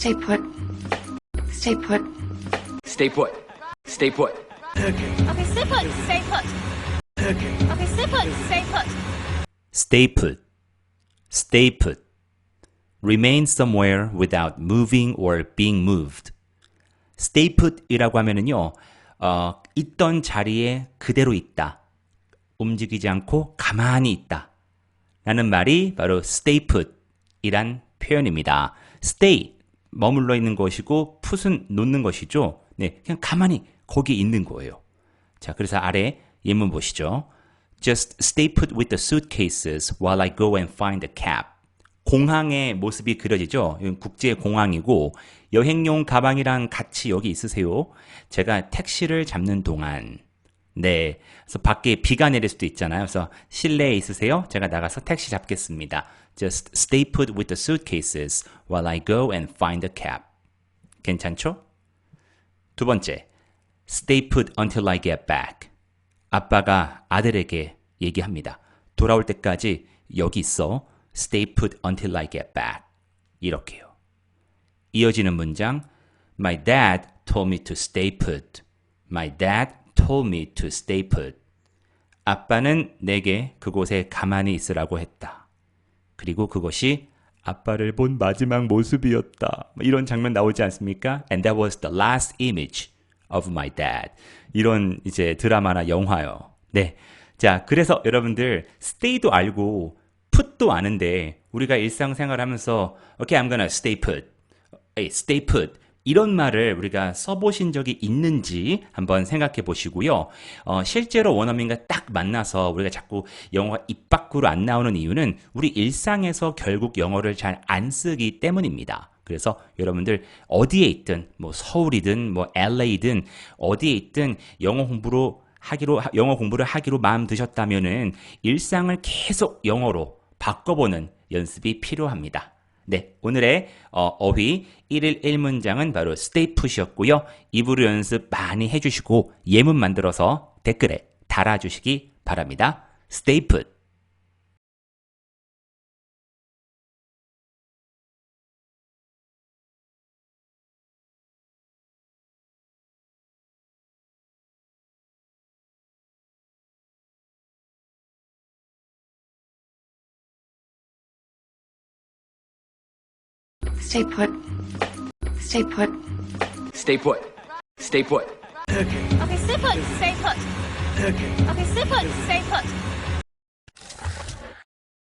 Stay put. Stay put. Stay put. Stay put. Okay, stay put, stay put. Okay, stay put, stay put. stay put, stay put. remain somewhere without moving or being moved. stay put이라고 하면은요, 어, 있던 자리에 그대로 있다. 움직이지 않고 가만히 있다. 라는 말이 바로 stay put 이란 표현입니다. stay, 머물러 있는 것이고 put은 놓는 것이죠. 네, 그냥 가만히 거기 있는 거예요. 자, 그래서 아래 예문 보시죠. Just stay put with the suitcases while I go and find the cab. 공항의 모습이 그려지죠. 국제 공항이고 여행용 가방이랑 같이 여기 있으세요. 제가 택시를 잡는 동안 네. 그래서 밖에 비가 내릴 수도 있잖아요. 그래서 실내에 있으세요. 제가 나가서 택시 잡겠습니다. Just stay put with the suitcases while I go and find the cab. 괜찮죠? 두 번째. Stay put until I get back. 아빠가 아들에게 얘기합니다. 돌아올 때까지 여기 있어. Stay put until I get back. 이렇게요. 이어지는 문장. My dad told me to stay put. My dad told me to stay put. 아빠는 내게 그곳에 가만히 있으라고 했다. 그리고 그것이 아빠를 본 마지막 모습이었다. 뭐 이런 장면 나오지 않습니까? And that was the last image of my dad. 이런 이제 드라마나 영화요. 네. 자, 그래서 여러분들 stay도 알고 put도 아는데 우리가 일상생활 하면서 okay, I'm gonna stay put. Hey, stay put. 이런 말을 우리가 써보신 적이 있는지 한번 생각해 보시고요. 어, 실제로 원어민과 딱 만나서 우리가 자꾸 영어가 입 밖으로 안 나오는 이유는 우리 일상에서 결국 영어를 잘 안 쓰기 때문입니다. 그래서 여러분들 어디에 있든 뭐 서울이든 뭐 LA든 어디에 있든 영어 공부로 하기로 영어 공부를 하기로 마음 드셨다면은 일상을 계속 영어로 바꿔보는 연습이 필요합니다. 네, 오늘의 어, 휘 1일 1문장은 바로 stay put이었고요. 입으로 연습 많이 해주시고 예문 만들어서 댓글에 달아주시기 바랍니다. stay put. Stay put. Stay put. Stay put. Stay put. Okay, Okay, stay put, stay put. Okay, stay put, stay put.